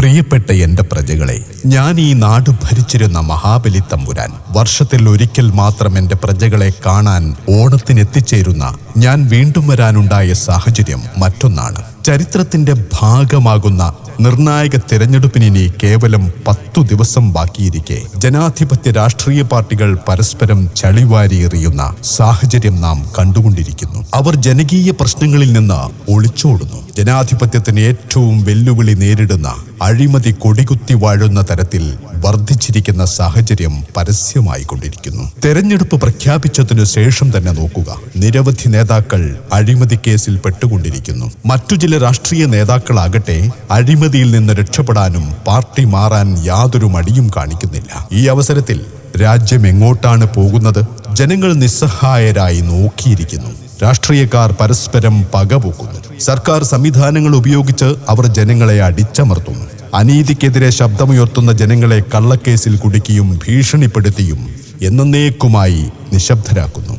പ്രിയപ്പെട്ട എന്റെ പ്രജകളെ ഞാൻ ഈ നാട് ഭരിച്ചിരുന്ന മഹാബലി തമ്പുരാൻ വർഷത്തിൽ ഒരിക്കൽ മാത്രം എന്റെ പ്രജകളെ കാണാൻ ഓണത്തിന് എത്തിച്ചേരുന്ന ഞാൻ വീണ്ടും വരാനുണ്ടായ സാഹചര്യം മറ്റൊന്നാണ്. ചരിത്രത്തിന്റെ ഭാഗമാകുന്ന നിർണായക തിരഞ്ഞെടുപ്പിനി ഇനി കേവലം പത്തു ദിവസം ബാക്കിയിരിക്കെ ജനാധിപത്യ രാഷ്ട്രീയ പാർട്ടികൾ പരസ്പരം ചളിവാരി എറിയുന്ന സാഹചര്യം നാം കണ്ടുകൊണ്ടിരിക്കുന്നു. അവർ ജനകീയ പ്രശ്നങ്ങളിൽ നിന്ന് ഒളിച്ചോടുന്നു. ജനാധിപത്യത്തിന് ഏറ്റവും വെല്ലുവിളി നേരിടുന്ന അഴിമതി കൊടികുത്തി വാഴുന്ന തരത്തിൽ വർദ്ധിച്ചിരിക്കുന്ന സാഹചര്യം പരസ്യമായി കൊണ്ടിരിക്കുന്നു തെരഞ്ഞെടുപ്പ് പ്രഖ്യാപിച്ചതിനു ശേഷം തന്നെ നോക്കുക. നിരവധി നേതാക്കൾ അഴിമതി കേസിൽ പെട്ടുകൊണ്ടിരിക്കുന്നു. മറ്റു ചില രാഷ്ട്രീയ നേതാക്കളാകട്ടെ അഴിമതിയിൽ നിന്ന് രക്ഷപ്പെടാനും പാർട്ടി മാറാൻ യാതൊരു മടിയും കാണിക്കുന്നില്ല. ഈ അവസരത്തിൽ രാജ്യം എങ്ങോട്ടാണ് പോകുന്നത്? ജനങ്ങൾ നിസ്സഹായരായി നോക്കിയിരിക്കുന്നു. രാഷ്ട്രീയക്കാർ പരസ്പരം പകപോക്കുന്നു. സർക്കാർ സംവിധാനങ്ങൾ ഉപയോഗിച്ച് അവർ ജനങ്ങളെ അടിച്ചമർത്തുന്നു. അനീതിക്കെതിരെ ശബ്ദമുയർത്തുന്ന ജനങ്ങളെ കള്ളക്കേസിൽ കുടുക്കിയും ഭീഷണിപ്പെടുത്തിയും എന്നേക്കുമായി നിശബ്ദരാക്കുന്നു.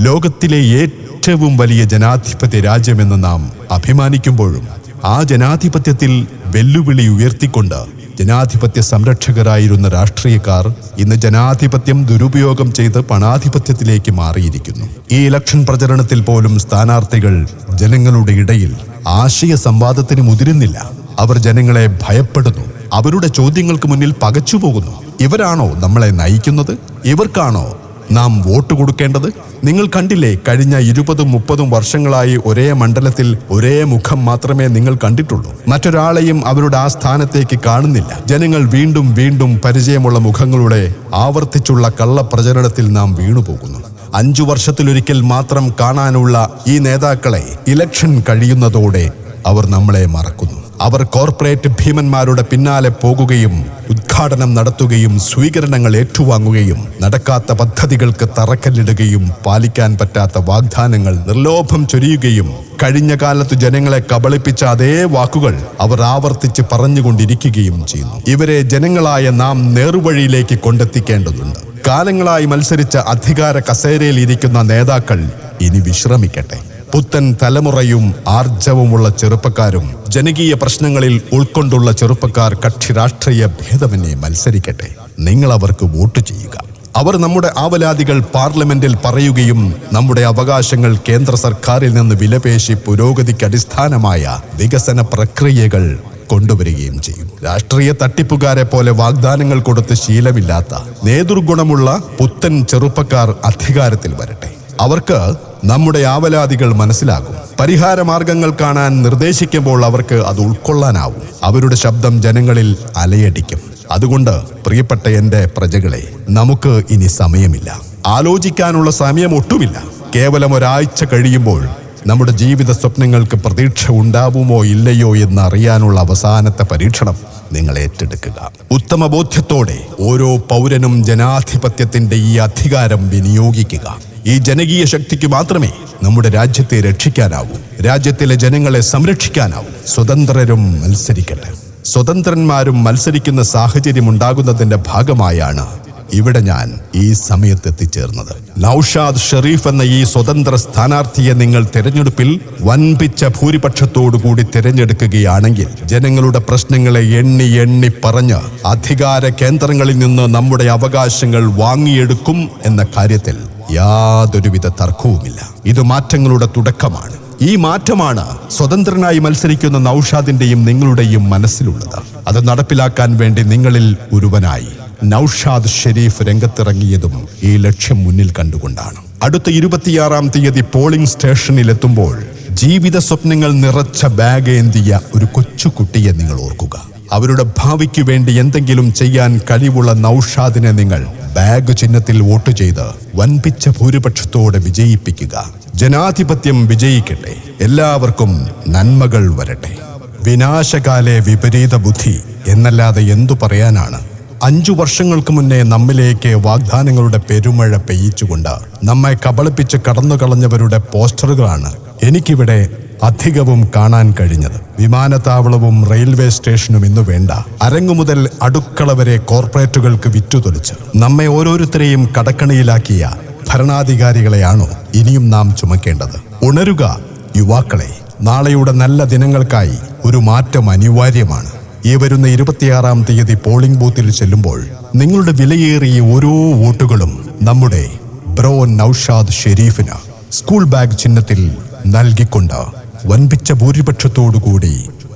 ലോകത്തിലെ ഏറ്റവും വലിയ ജനാധിപത്യ രാജ്യമെന്ന് നാം അഭിമാനിക്കുമ്പോഴും ആ ജനാധിപത്യത്തിൽ വെല്ലുവിളി ഉയർത്തിക്കൊണ്ട് ജനാധിപത്യ സംരക്ഷകരായിരുന്ന രാഷ്ട്രീയക്കാർ ഇന്ന് ജനാധിപത്യം ദുരുപയോഗം ചെയ്ത് പണാധിപത്യത്തിലേക്ക് മാറിയിരിക്കുന്നു. ഈ ഇലക്ഷൻ പ്രചരണത്തിൽ പോലും സ്ഥാനാർത്ഥികൾ ജനങ്ങളുടെ ഇടയിൽ ആശയ സംവാദത്തിന് മുതിരുന്നില്ല. അവർ ജനങ്ങളെ ഭയപ്പെടുന്നു. അവരുടെ ചോദ്യങ്ങൾക്ക് മുന്നിൽ പകച്ചുപോകുന്നു. ഇവരാണോ നമ്മളെ നയിക്കുന്നത്? ഇവർക്കാണോ നാം വോട്ട് കൊടുക്കേണ്ടത്? നിങ്ങൾ കണ്ടില്ലേ കഴിഞ്ഞ ഇരുപതും മുപ്പതും വർഷങ്ങളായി ഒരേ മണ്ഡലത്തിൽ ഒരേ മുഖം മാത്രമേ നിങ്ങൾ കണ്ടിട്ടുള്ളൂ. മറ്റൊരാളെയും അവരുടെ ആ സ്ഥാനത്തേക്ക് കാണുന്നില്ല. ജനങ്ങൾ വീണ്ടും വീണ്ടും പരിചയമുള്ള മുഖങ്ങളുടെ ആവർത്തിച്ചുള്ള കള്ളപ്രചരണത്തിൽ നാം വീണുപോകുന്നു. അഞ്ചു വർഷത്തിലൊരിക്കൽ മാത്രം കാണാനുള്ള ഈ നേതാക്കളെ ഇലക്ഷൻ കഴിയുന്നതോടെ അവർ നമ്മളെ മറക്കുന്നു. അവർ കോർപ്പറേറ്റ് ഭീമന്മാരുടെ പിന്നാലെ പോകുകയും ഉദ്ഘാടനം നടത്തുകയും സ്വീകരണങ്ങൾ ഏറ്റുവാങ്ങുകയും നടക്കാത്ത പദ്ധതികൾക്ക് തറക്കല്ലിടുകയും പാലിക്കാൻ പറ്റാത്ത വാഗ്ദാനങ്ങൾ നിർലോഭം ചൊരിയുകയും കഴിഞ്ഞ കാലത്ത് ജനങ്ങളെ കബളിപ്പിച്ച അതേ വാക്കുകൾ അവർ ആവർത്തിച്ച് പറഞ്ഞുകൊണ്ടിരിക്കുകയും ചെയ്യുന്നു. ഇവരെ ജനങ്ങളായ നാം നേർവഴിയിലേക്ക് കൊണ്ടെത്തിക്കേണ്ടതുണ്ട്. കാലങ്ങളായി മത്സരിച്ച അധികാര കസേരയിൽ ഇരിക്കുന്ന നേതാക്കൾ ഇനി വിശ്രമിക്കട്ടെ. പുത്തൻ തലമുറയും ആർജവുമുള്ള ചെറുപ്പക്കാരും ജനകീയ പ്രശ്നങ്ങളിൽ ഉൾക്കൊണ്ടുള്ള ചെറുപ്പക്കാർ കക്ഷി രാഷ്ട്രീയ ഭേദമന്യേ മത്സരിക്കട്ടെ. നിങ്ങൾ അവർക്ക് വോട്ട് ചെയ്യുക. അവർ നമ്മുടെ ആവലാതികൾ പാർലമെന്റിൽ പറയുകയും നമ്മുടെ അവകാശങ്ങൾ കേന്ദ്ര സർക്കാരിൽ നിന്ന് വിലപേശി പുരോഗതിക്ക് അടിസ്ഥാനമായ വികസന പ്രക്രിയകൾ കൊണ്ടുവരികയും ചെയ്യും. രാഷ്ട്രീയ തട്ടിപ്പുകാരെ പോലെ വാഗ്ദാനങ്ങൾ കൊടുത്ത് ശീലമില്ലാത്ത നേതൃഗുണമുള്ള പുത്തൻ ചെറുപ്പക്കാർ അധികാരത്തിൽ വരട്ടെ. അവർക്ക് നമ്മുടെ ആവലാതികൾ മനസ്സിലാകും. പരിഹാര മാർഗങ്ങൾ കാണാൻ നിർദ്ദേശിക്കുമ്പോൾ അവർക്ക് അത് ഉൾക്കൊള്ളാനാവും. അവരുടെ ശബ്ദം ജനങ്ങളിൽ അലയടിക്കും. അതുകൊണ്ട് പ്രിയപ്പെട്ട എന്റെ പ്രജകളെ നമുക്ക് ഇനി സമയമില്ല. ആലോചിക്കാനുള്ള സമയം ഒട്ടുമില്ല. കേവലം ഒരാഴ്ച കഴിയുമ്പോൾ നമ്മുടെ ജീവിത സ്വപ്നങ്ങൾക്ക് പ്രതീക്ഷ ഉണ്ടാവുമോ ഇല്ലയോ എന്ന് അറിയാനുള്ള അവസാനത്തെ പരീക്ഷണം നിങ്ങൾ ഏറ്റെടുക്കുക. ഉത്തമ ബോധ്യത്തോടെ ഓരോ പൗരനും ജനാധിപത്യത്തിന്റെ ഈ അധികാരം വിനിയോഗിക്കുക. ഈ ജനകീയ ശക്തിക്ക് മാത്രമേ നമ്മുടെ രാജ്യത്തെ രക്ഷിക്കാനാവൂ. രാജ്യത്തിലെ ജനങ്ങളെ സംരക്ഷിക്കാനാവൂ. സ്വതന്ത്രരും മത്സരിക്കട്ടെ. സ്വതന്ത്രന്മാരും മത്സരിക്കുന്ന സാഹചര്യം ഉണ്ടാകുന്നതിന്റെ ഭാഗമായാണ് ഇവിടെ ഞാൻ ഈ സമയത്ത് എത്തിച്ചേർന്നത് നൌഷാദ് ഷെറീഫ് എന്ന ഈ സ്വതന്ത്ര സ്ഥാനാർത്ഥിയെ നിങ്ങൾ തിരഞ്ഞെടുപ്പിൽ വൻപിച്ച ഭൂരിപക്ഷത്തോടുകൂടി തിരഞ്ഞെടുക്കുകയാണെങ്കിൽ ജനങ്ങളുടെ പ്രശ്നങ്ങളെ എണ്ണി എണ്ണി പറഞ്ഞ് അധികാര കേന്ദ്രങ്ങളിൽ നിന്ന് നമ്മുടെ അവകാശങ്ങൾ വാങ്ങിയെടുക്കും എന്ന കാര്യത്തിൽ യാതൊരുവിധ തർക്കവുമില്ല. ഇത് മാറ്റങ്ങളുടെ തുടക്കമാണ്. ഈ മാറ്റമാണ് സ്വതന്ത്രനായി മത്സരിക്കുന്ന നൌഷാദിന്റെയും നിങ്ങളുടെയും മനസ്സിലുള്ളത്. അത് നടപ്പിലാക്കാൻ വേണ്ടി നിങ്ങളിൽ ഒരുവനായി. നൌഷാദ് ഷെരീഫ് രംഗത്തിറങ്ങിയതും ഈ ലക്ഷ്യം മുന്നിൽ കണ്ടുകൊണ്ടാണ്. അടുത്ത ഇരുപത്തിയാറാം തീയതി പോളിംഗ് സ്റ്റേഷനിലെത്തുമ്പോൾ ജീവിത സ്വപ്നങ്ങൾ നിറച്ച ബാഗ് ഏന്തിയ ഒരു കൊച്ചുകുട്ടിയെ നിങ്ങൾ ഓർക്കുക. അവരുടെ ഭാവിക്ക് വേണ്ടി എന്തെങ്കിലും ചെയ്യാൻ കഴിവുള്ള നൌഷാദിനെ നിങ്ങൾ ബാഗ് ചിഹ്നത്തിൽ വോട്ട് ചെയ്ത് വൻപിച്ച ഭൂരിപക്ഷത്തോടെ വിജയിപ്പിക്കുക. ജനാധിപത്യം വിജയിക്കട്ടെ. എല്ലാവർക്കും നന്മകൾ വരട്ടെ. വിനാശകാലെ വിപരീത ബുദ്ധി എന്നല്ലാതെ എന്തു പറയാനാണ്? അഞ്ചു വർഷങ്ങൾക്ക് മുന്നേ നമ്മിലേക്ക് വാഗ്ദാനങ്ങളുടെ പെരുമഴ പെയ്യിച്ചുകൊണ്ട് നമ്മെ കബളിപ്പിച്ച് കടന്നു കളഞ്ഞവരുടെ പോസ്റ്ററുകളാണ് എനിക്കിവിടെ അധികവും കാണാൻ കഴിഞ്ഞത്. വിമാനത്താവളവും റെയിൽവേ സ്റ്റേഷനും ഇന്നു വേണ്ട. അരങ്ങു മുതൽ അടുക്കള വരെ കോർപ്പറേറ്റുകൾക്ക് വിറ്റുതൊലിച്ച് നമ്മെ ഓരോരുത്തരെയും കടക്കണിയിലാക്കിയ ഭരണാധികാരികളെയാണോ ഇനിയും നാം ചുമക്കേണ്ടത്. ഉണരുക യുവാക്കളെ. നാളെയുടെ നല്ല ദിനങ്ങൾക്കായി ഒരു മാറ്റം അനിവാര്യമാണ്. ഈ വരുന്ന ഇരുപത്തിയാറാം തീയതി പോളിംഗ് ബൂത്തിൽ ചെല്ലുമ്പോൾ നിങ്ങളുടെ വിലയേറിയ ഓരോ വോട്ടുകളും നമ്മുടെ ബ്രോ നൌഷാദ് ഷെരീഫിന് സ്കൂൾ ബാഗ് ചിഹ്നത്തിൽ നൽകിക്കൊണ്ട് വൻപിച്ച ഭൂരിപക്ഷത്തോടുകൂടി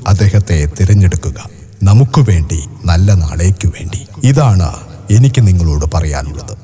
അദ്ദേഹത്തെ തിരഞ്ഞെടുക്കുക. നമുക്ക് വേണ്ടി നല്ല നാളേക്കു വേണ്ടി. ഇതാണ് എനിക്ക് നിങ്ങളോട് പറയാനുള്ളത്.